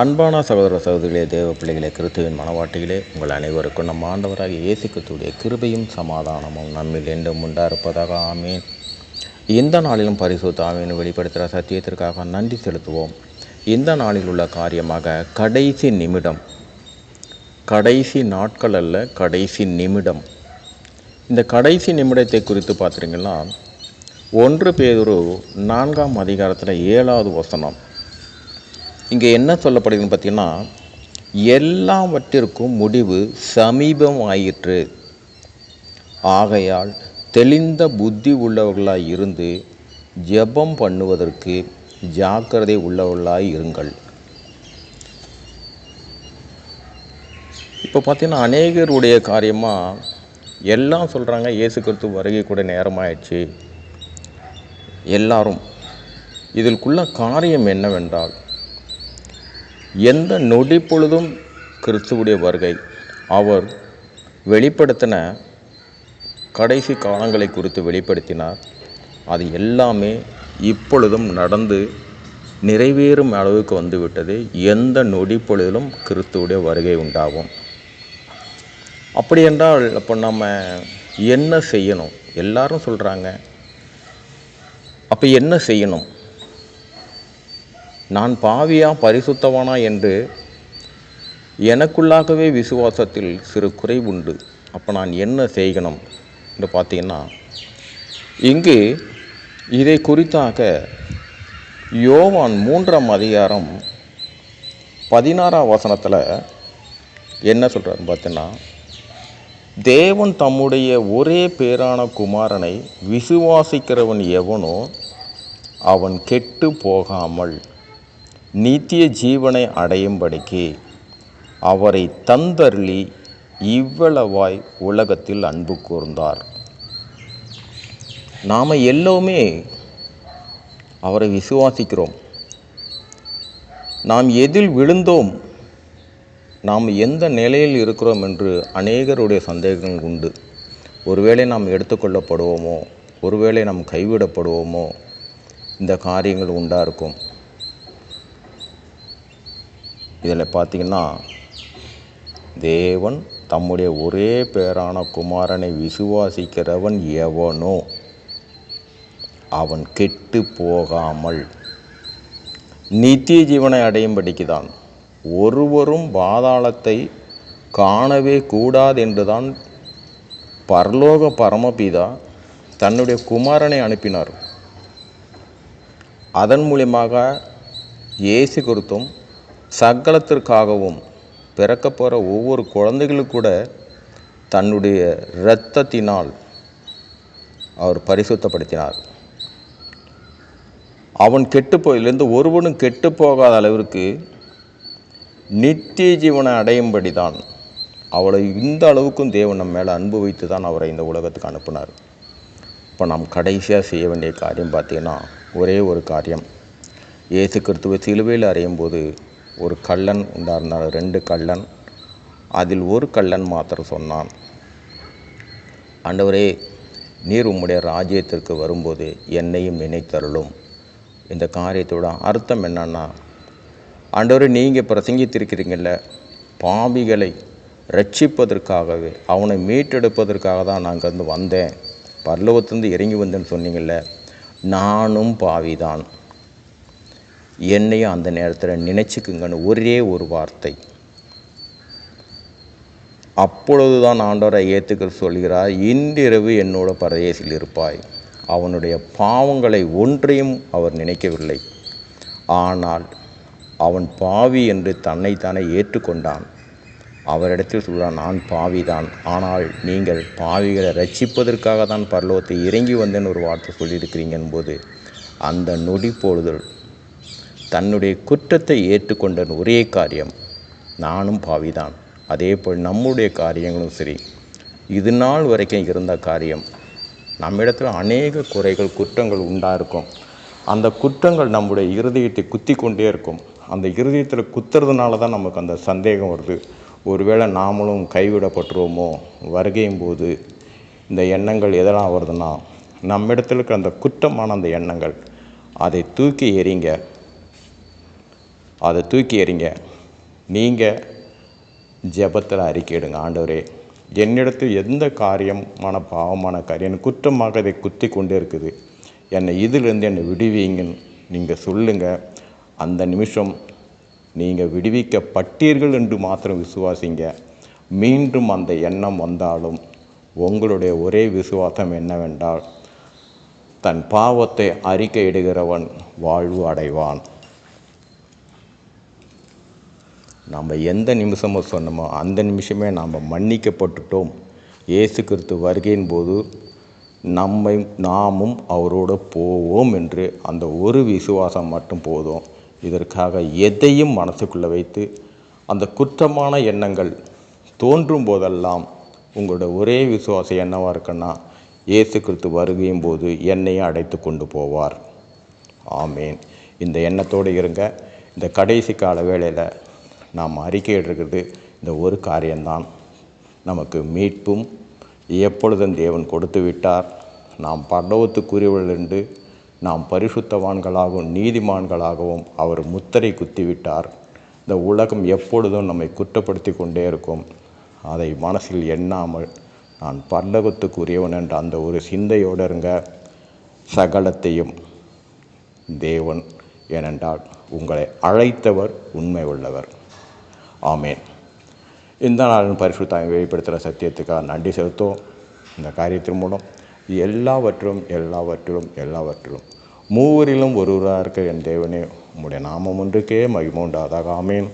அன்பான சகோதர சகோதரிகளே தேவ பிள்ளைகளே கிறிஸ்துவின் மனவாட்டிகளே உங்கள் அனைவருக்கும் நம் ஆண்டவராக இயேசு கிறிஸ்துடைய கிருபையும் சமாதானமும் நம்மில் என்றும் உண்டாயிருப்பதாக ஆமீன். எந்த நாளிலும் பரிசுத்த ஆமீன் வெளிப்படுத்துகிற சத்தியத்திற்காக நன்றி செலுத்துவோம். இந்த நாளில் உள்ள காரியமாக கடைசி நிமிடம். கடைசி நாட்கள் அல்ல கடைசி நிமிடம். இந்த கடைசி நிமிடத்தை குறித்து பார்த்துட்டிங்கன்னா ஒன்று பேதொரு நான்காம் அதிகாரத்தில் ஏழாவது வசனம். இங்கே என்ன சொல்லப்படுதுன்னு பார்த்தீங்கன்னா எல்லாவற்றிற்கும் முடிவு சமீபம் ஆயிற்று ஆகையால் தெளிந்த புத்தி உள்ளவர்களாய் இருந்து ஜெபம் பண்ணுவதற்கு ஜாக்கிரதை உள்ளவர்களாய் இருங்கள். இப்போ பார்த்தீங்கன்னா அநேகருடைய காரியமாக எல்லாம் சொல்கிறாங்க இயேசு கிறிஸ்து வருகை கூட நேரமாயிடுச்சு. எல்லாரும். இதற்குள்ள காரியம் என்னவென்றால் எந்த நொடி பொழுதும் கிறிஸ்துவுடைய வருகை. அவர் வெளிப்படுத்தின கடைசி காலங்களை குறித்து வெளிப்படுத்தினார். அது எல்லாமே இப்பொழுதும் நடந்து நிறைவேறும் அளவுக்கு வந்துவிட்டது. எந்த நொடி பொழுதிலும் கிறிஸ்துவுடைய வருகை உண்டாகும். அப்படி என்றால் அப்போ நம்ம என்ன செய்யணும்? எல்லாரும் சொல்கிறாங்க அப்போ என்ன செய்யணும்? நான் பாவியா பரிசுத்தவானா என்று எனக்குள்ளாகவே விசுவாசத்தில் சிறு குறைவுண்டு அப்போ நான் என்ன செய்யணும் என்று பார்த்தீங்கன்னா இங்கு இதை குறித்தாக யோவான் மூன்றாம் அதிகாரம் பதினாறாம் வசனத்தில் என்ன சொல்கிறாருன்னு பார்த்தீங்கன்னா தேவன் தம்முடைய ஒரே பேரான குமாரனை விசுவாசிக்கிறவன் எவனோ அவன் கெட்டு போகாமல் நித்திய ஜீவனை அடையும்படிக்கு அவரை தந்தருளி இவ்வளவாய் உலகத்தில் அன்பு கூர்ந்தார். நாம் எல்லோருமே அவரை விசுவாசிக்கிறோம். நாம் எதில் விழுந்தோம் நாம் எந்த நிலையில் இருக்கிறோம் என்று அநேகருடைய சந்தேகங்கள் உண்டு. ஒருவேளை நாம் எடுத்துக்கொள்ளப்படுவோமோ ஒருவேளை நாம் கைவிடப்படுவோமோ இந்த காரியங்கள் உண்டாக இருக்கும் இதில் பார்த்தீங்கன்னா தேவன் தம்முடைய ஒரே பேரான குமாரனை விசுவாசிக்கிறவன் எவனோ அவன் கெட்டு போகாமல் நித்திய ஜீவனை அடையும்படிக்கு தான் ஒருவரும் பாதாளத்தை காணவே கூடாது என்றுதான் பரலோக பரமபிதா தன்னுடைய குமாரனை அனுப்பினார். அதன் மூலியமாக இயேசு குறித்தும் சகலத்திற்காகவும் பிறக்க போகிற ஒவ்வொரு குழந்தைகளுக்கு கூட தன்னுடைய இரத்தத்தினால் அவர் பரிசுத்தப்படுத்தினார். அவன் கெட்டுப்போயிலேருந்து ஒருவனும் கெட்டு போகாத அளவிற்கு நித்திய ஜீவனை அடையும்படி தான் அவளை இந்த அளவுக்கும் தேவன் நம்ம மேலே அன்பு வைத்து தான் அவரை இந்த உலகத்துக்கு அனுப்பினார். இப்போ நாம் கடைசியாக செய்ய வேண்டிய காரியம் பார்த்தீங்கன்னா ஒரே ஒரு காரியம். இயேசு கிறிஸ்துவ சிலுவையில் அறையும் போது ஒரு கள்ளன் உண்டாஇருந்தார் ரெண்டு கள்ளன். அதில் ஒரு கள்ளன் மாத்திரம் சொன்னான். ஆண்டவரே நீர் உம்முடைய ராஜ்யத்திற்கு வரும்போது என்னையும் நினைத்தருளும். இந்த காரியத்தோட அர்த்தம் என்னன்னா ஆண்டவரே நீங்கள் பிரசங்கித்திருக்கிறீங்கள பாவிகளை ரட்சிப்பதற்காகவே அவனை மீட்டெடுப்பதற்காக தான் நான் வந்து வந்தேன். பரலோகத்திலிருந்து இறங்கி வந்தேன்னு சொன்னீங்கள்ல நானும் பாவிதான். என்னையும் அந்த நேரத்தில் நினச்சிக்குங்கன்னு ஒரே ஒரு வார்த்தை. அப்பொழுது தான் ஆண்டவரை ஏற்றுக்கிற சொல்கிறார் இன்றிரவு என்னோட பரதேசில் இருப்பாய். அவனுடைய பாவங்களை ஒன்றையும் அவர் நினைக்கவில்லை. ஆனால் அவன் பாவி என்று தன்னைத்தானே ஏற்றுக்கொண்டான். அவரிடத்தில் சொல்கிறான் நான் பாவிதான். ஆனால் நீங்கள் பாவிகளை ரட்சிப்பதற்காக தான் பரலோகத்தை இறங்கி வந்தேன்னு ஒரு வார்த்தை சொல்லியிருக்கிறீங்கன்போது அந்த நொடி பொழுதல் தன்னுடைய குற்றத்தை ஏற்றுக்கொண்ட ஒரே காரியம் நானும் பாவிதான். அதே போல் நம்முடைய காரியங்களும் சரி. இது நாள் வரைக்கும் இருந்த காரியம். நம்மிடத்தில் அநேக குறைகள் குற்றங்கள் உண்டாக இருக்கும் அந்த குற்றங்கள் நம்முடைய இருதயத்தை குத்தி கொண்டே இருக்கும். அந்த இருதயத்தில் குத்துறதுனால தான் நமக்கு அந்த சந்தேகம் வருது. ஒருவேளை நாமளும் கைவிடப்பட்டுருவோமோ? வருகையும் போது இந்த எண்ணங்கள் எதெல்லாம் வருதுன்னா நம்மிடத்தில் இருக்கிற அந்த குற்றமான அந்த எண்ணங்கள் அதை தூக்கி எறிங்க. அதை தூக்கி எறிங்க. நீங்கள் ஜெபத்தில் அறிக்கையிடுங்க ஆண்டவரே. என்னிடத்தில் எந்த காரியமான பாவமான காரியம் குற்றமாக இதை குத்தி கொண்டே இருக்குது. என்னை இதிலிருந்து என்னை விடுவீங்கன்னு நீங்கள் சொல்லுங்கள் அந்த நிமிஷம் நீங்கள் விடுவிக்கப்பட்டீர்கள் என்று மாத்திரம் விசுவாசிங்க. மீண்டும் அந்த எண்ணம் வந்தாலும் உங்களுடைய ஒரே விசுவாசம் என்னவென்றால் தன் பாவத்தை அறிக்கையிடுகிறவன் வாழ்வு அடைவான். நம்ம எந்த நிமிஷமும் சொன்னோமோ அந்த நிமிஷமே நாம் மன்னிக்கப்பட்டுட்டோம். இயேசு கிறிஸ்து வருகையின் போது நம்மை நாமும் அவரோடு போவோம் என்று அந்த ஒரு விசுவாசம் மட்டும் போதும். இதற்காக எதையும் மனசுக்குள்ளே வைத்து அந்த குற்றமான எண்ணங்கள் தோன்றும் போதெல்லாம் உங்களோட ஒரே விசுவாசம் என்னவாக இருக்குன்னா இயேசு கிறிஸ்து வருகையும் போது என்னையும் அடைத்து கொண்டு போவார். ஆமேன். இந்த எண்ணத்தோடு இருங்க. இந்த கடைசி கால வேளையில் நாம் அறிக்கையிடுறது இந்த ஒரு காரியம்தான். நமக்கு மீட்பும் எப்பொழுதும் தேவன் கொடுத்து விட்டார். நாம் பரலோகத்துக்குரியவர்கள் என்று நாம் பரிசுத்தவான்களாகவும் நீதிமான்களாகவும் அவர் முத்திரை குத்திவிட்டார். இந்த உலகம் எப்பொழுதும் நம்மை குற்றப்படுத்தி கொண்டே இருக்கும். அதை மனசில் எண்ணாமல் நான் பரலோகத்துக்குரியவன் என்ற அந்த ஒரு சிந்தையோடு இருங்க. சகலத்தையும் தேவன் ஏனென்றால் உங்களை அழைத்தவர் உண்மை உள்ளவர் ஆமேன். இந்த நாளின் பரிசுத்தாய் வெளிப்படுத்துகிற சத்தியத்துக்காக நன்றி செலுத்தும் இந்த காரியத்தின் மூலம் எல்லாவற்றும் எல்லாவற்றிலும் எல்லாவற்றிலும் மூவரிலும் ஒருவராக இருக்க என் தேவனே உம்முடைய நாமம் ஒன்றுக்கே மகிமோண்டாதாக ஆமேன்.